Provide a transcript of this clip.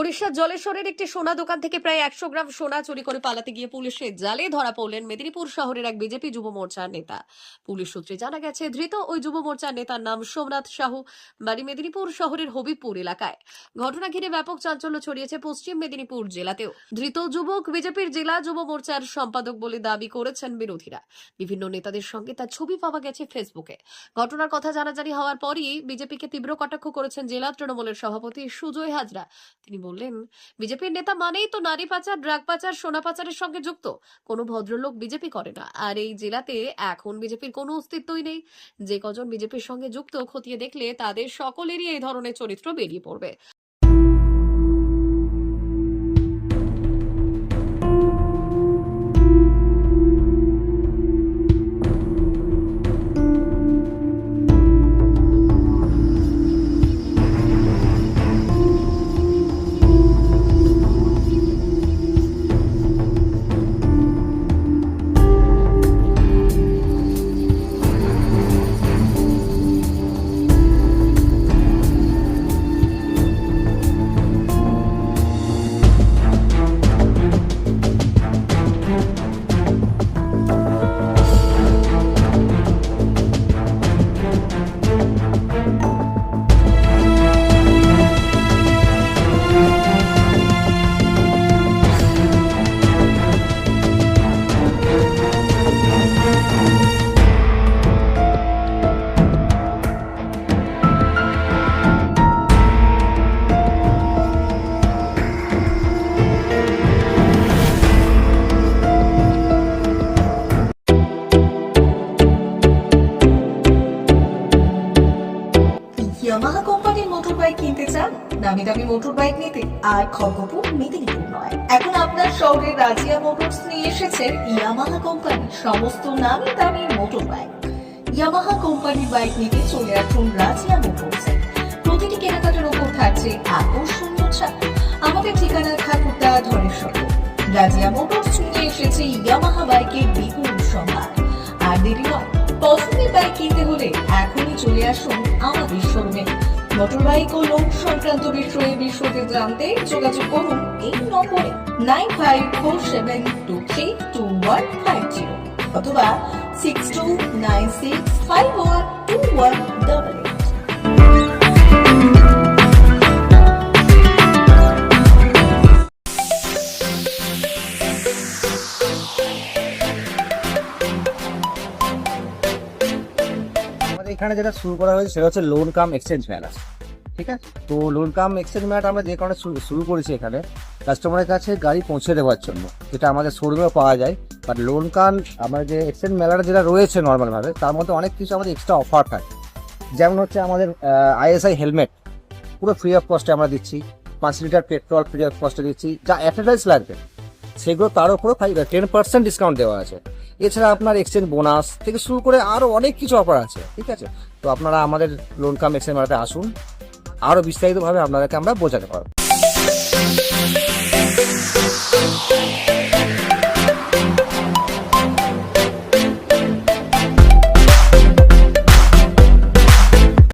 ওড়িশার জলেশ্বরের একটি সোনা দোকান থেকে প্রায় একশো গ্রাম সোনা চুরি করে পালাতে গিয়ে পুলিশের জালে ধরা পড়লেন মেদিনীপুর শহরের এক বিজেপি যুব মোর্চার নেতা। পুলিশ সূত্রে জানা গেছে, ধৃত ওই যুব মোর্চার নেতার নাম সোমনাথ সাহু, বাড়ি মেদিনীপুর শহরের হবিবপুর এলাকায়। ঘটনা ঘিরে ব্যাপক চাঞ্চল্য ছড়িয়েছে পশ্চিম মেদিনীপুর জেলাতেও। ধৃত যুবক বিজেপির জেলা যুব মোর্চার সম্পাদক বলে দাবি করেছেন বিরোধীরা। বিভিন্ন নেতাদের সঙ্গে তার ছবি পাওয়া গেছে ফেসবুকে। ঘটনার কথা জানাজানি হওয়ার পরই বিজেপিকে তীব্র কটাক্ষ করেছেন জেলা তৃণমূলের সভাপতি সুজয় হাজরা। তিনি বললেন, বিজেপির নেতা মানেই তো নারী পাচার, ড্রাগ পাচার, সোনা পাচারের সঙ্গে যুক্ত। কোনো ভদ্রলোক বিজেপি করে না। আর এই জেলাতে এখন বিজেপির কোনো অস্তিত্বই নেই। যে কজন বিজেপির সঙ্গে যুক্ত খতিয়ে দেখলে তাদের সকলেরই এই ধরনের চরিত্র বেরিয়ে পড়বে। ইয়ামাহা কোম্পানির মোটর বাইক কিনতে চান? দামি দামি মোটর বাইক নিতে আর খড়গপুর মেদিনীপুর নয়। এখন আপনার শহরে রাজিয়া মোটরস নিয়ে এসেছে ইয়ামাহা কোম্পানি সমস্ত নামি দামি মোটর বাইক ইয়ামাহা কোম্পানির বাইক নিতে চলে আসুন রাজিয়া মোটরস প্রতিটি কেনাকাটার উপর থাকছে আকর্ষণীয় ছাড় আমাদের ঠিকানা ঠাকুরদা ধরেশ্বর। রাজিয়া মোটরস নিয়ে এসেছে ইয়ামাহা বাইকের বিপুল সম্ভার। আর দেরি নয় পছন্দের বাইক কিনতে হলে এখনই চলে আসুন আমাদের শোরুমে মোটর বাইক ও লোন সংক্রান্ত বিষয়ে বিশদে জানতে যোগাযোগ করুন এই নম্বরে nine five four seven two three two one five zero অথবা six two nine six five one two one এখানে যেটা শুরু করা হয়েছে সেটা হচ্ছে লোন কাম এক্সচেঞ্জ মেলা ঠিক আছে? তো লোন কাম এক্সচেঞ্জ মেলাটা আমরা যে কারণে শুরু- করেছি এখানে কাস্টমারের কাছে গাড়ি পৌঁছে দেওয়ার জন্য, যেটা আমাদের শোরুমেও পাওয়া যায়। বাট লোন কাম আমার যে এক্সচেঞ্জ মেলাটা যেটা রয়েছে নর্মালভাবে তার মধ্যে অনেক কিছু আমাদের এক্সট্রা অফার থাকে। যেমন হচ্ছে আমাদের আইএসআই হেলমেট পুরো ফ্রি অফ কস্টে আমরা দিচ্ছি। পাঁচ লিটার পেট্রোল ফ্রি অফ কস্টে দিচ্ছি। যা অ্যাডভার্টাইজ লাগবে। সেগুলো তার উপরে ফাইভ টেন পার্সেন্ট ডিসকাউন্ট দেওয়া আছে। এছাড়া আপনার এক্সচেঞ্জ বোনাস থেকে শুরু করে আরও অনেক কিছু অফার আছে, ঠিক আছে? তো আপনারা আমাদের লোন কাম এক্সচেঞ্জ মেলাতে আসুন। আরও বিস্তারিতভাবে আপনাদেরকে আমরা বোঝাতে পারব।